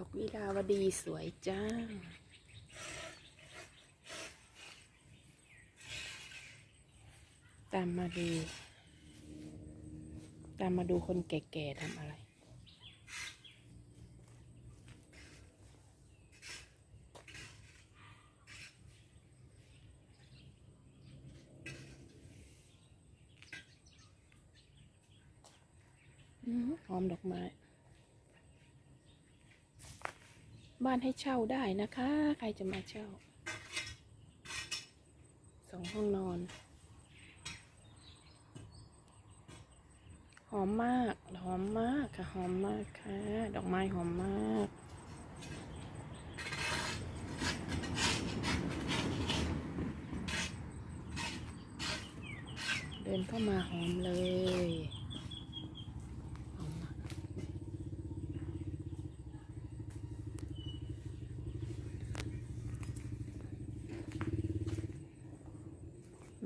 ดอกวิลาวดีสวยจ้า ตามมาดู ตามมาดูคนแก่ๆทำอะไร หอมดอกไม้ บ้านให้เช่าได้นะคะ ใครจะมาเช่าสองห้องนอน หอมมาก หอมมากค่ะ หอมมากค่ะ ดอกไม้หอมมากเดินเข้ามาหอมเลยหอมมาก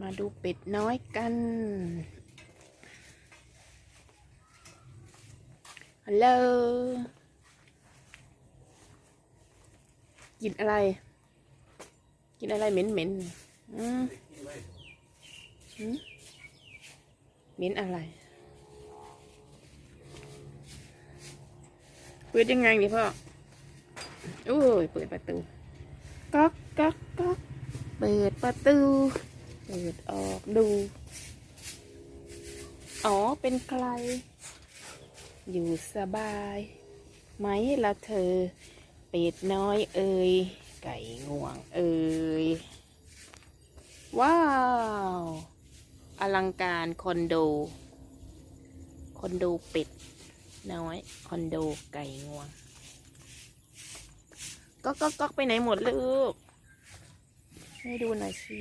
มา ดูเป็ดน้อยกัน ฮัลโหล กินอะไร กินอะไรเหม็นเหม็นอืมอืมเหม็นอะไร เปิดยังไงดิพ่อโอ้ย เปิดประตู ก๊อกก๊อกก๊อกเปิดประตู ปิดออกดู อ๋อ เป็นใคร อยู่สบายไหมละเธอ เป็ดน้อยเอ่ย ไก่ง่วงเอ่ย ว้าว อลังการคอนโด คอนโดเป็ดน้อย คอนโดไก่งวงก็ก็ก็ไปไหนหมดลูกให้ดูหน่อยสิ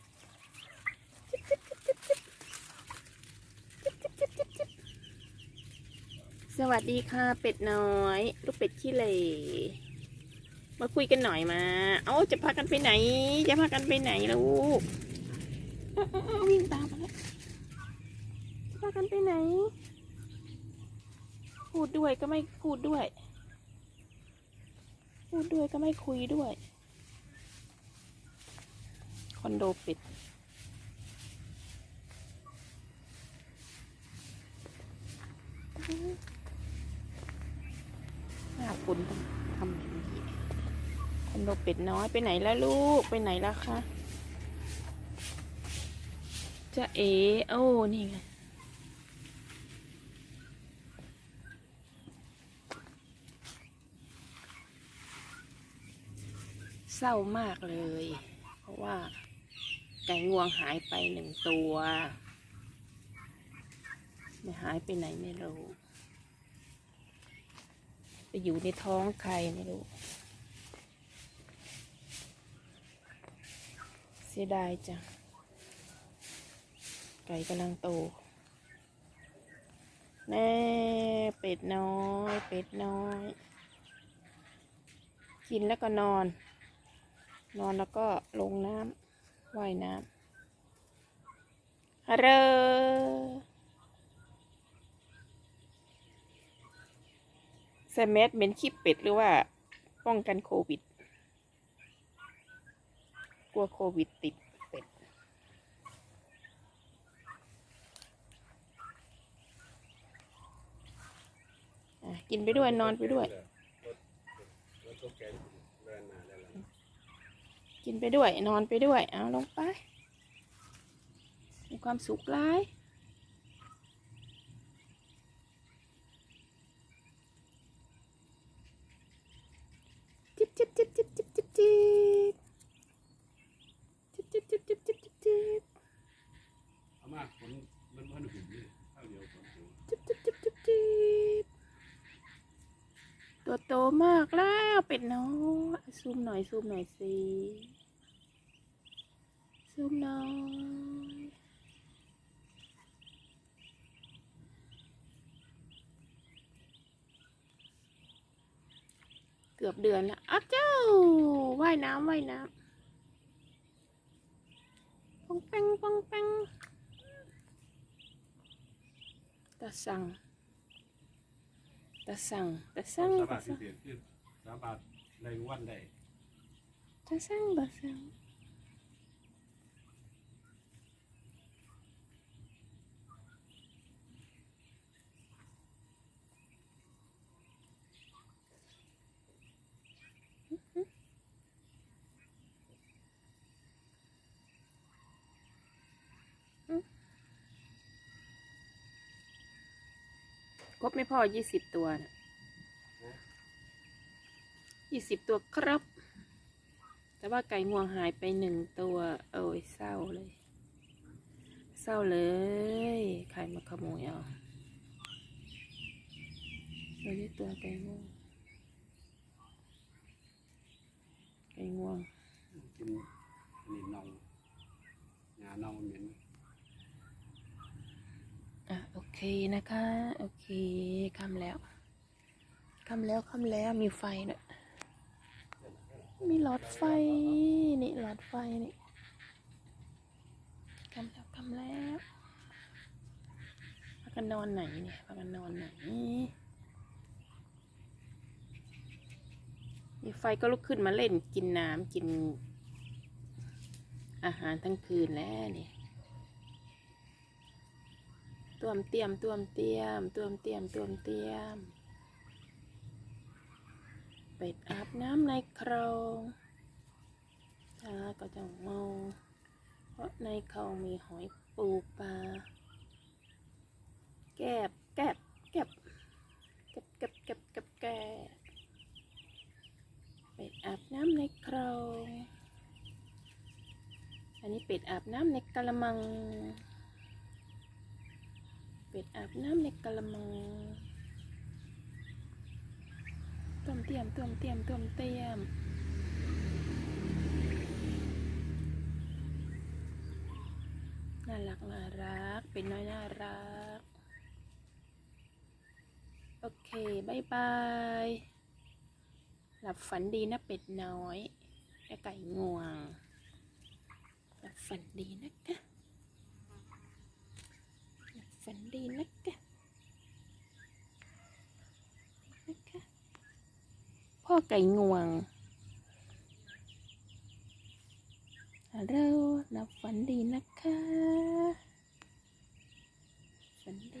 สวัสดีค่ะเป็ดน้อย ลูกเป็ดขี้เหร่มาคุยกันหน่อยมา เอาจะพากันไปไหน จะพากันไปไหนลูกวิ่งตามมาแล้วจะพากันไปไหนพูดด้วยก็ไม่พูดด้วยพูดด้วยก็ไม่คุยด้วย คอนโดปิด หน้าคุณต้องทำอย่างนี้คอนโดเป็ดน้อยไปไหนแล้วลูกไปไหนแล้วคะจะเอโอ้นี่ไงเศร้ามากเลย เพราะว่าไก่งวงหายไปหนึ่งตัว ไม่หายไปไหนไม่รู้ ไปอยู่ในท้องใครไม่รู้ เสียดายจังไก่กำลังโต แน่เป็ดน้อย เป็ดน้อย กินแล้วก็นอน นอนแล้วก็ลงน้ำว่ายน้ำฮัลโหล ส่แมสเหม็นขี้เป็ดหรือว่าป้องกันโควิด กลัวโควิดติดเป็ดอะกินไปด้วยนอนไปด้วย กินไปด้วยนอนไปด้วย เอาลงไป มีความสุขร้าย จิบจิบจิบจิบจิบจิบจิบจิบจิบจิบจิบจิบจิบจิบเอามาผลมันมันหุ่นนี่เท่าเดียวกันอยู่จิบจิบจิบจิบจิบตัวโตมากแล้วเป็ดน้อยซูมหน่อยซูมหน่อยสิซูซูมน้อย กือบเดือนแล้วอ้าวเจ้าว่ายน้ำว่ายน้ำปองแปงปองแปงตาสั่งตาสั่งตาสั่งสาตาบาทพิสั่งเศษคือสาบาทในวันใดตาสั่งตาสั่ง ครบไม่พอยี่สิบตัวนะยี่สิบตัวครับ แต่ว่าไก่งวงหายไปหนึ่งตัว โอ้ยเศร้าเลย เศร้าเลย ใครมาขโมยเอาเราได้ตัวไก่งวง ไก่งวงกินนนี้เน่าหญ้าเน่าเหม็น อะโอ เคนะคะ โอเคคำแล้วคำแล้วคำแล้วมีไฟด้วยมีหลอดไฟ นี่หลอดไฟนี่คำแล้วคำแล้วพากันนอนไหนเนี่ยพากันนอนไหน มีไฟก็ลุกขึ้นมาเล่นกินน้ำกิน อาหารทั้งคืนแล้วเนี่ย ตวมเตียมตวมเตียมตวมเตียมตวมเตียมเป็ดอาบน้ำในคลองช้าก็จะเมาเพราะในคลองมีหอยปูปลา แกบแกบแกบแกบแกบแกบแกบแกบเป็ดอาบน้ำในคลอง อันนี้เป็ดอาบน้ำในกระมัง เป็ดอาบน้ำในกระมังต้มเตรียมต้มเตรียมต้มเตรียมน่ารักน่ารัก เป็นน้อยน่ารัก โอเคบายบาย หลับฝันดีนะเป็ดน้อยและไก่งวง หลับฝันดีนะคะ หลับฝันดีนะคะนะคะ พ่อไก่งวงฮัลโหลหลับฝันดีนะคะ ฝันดี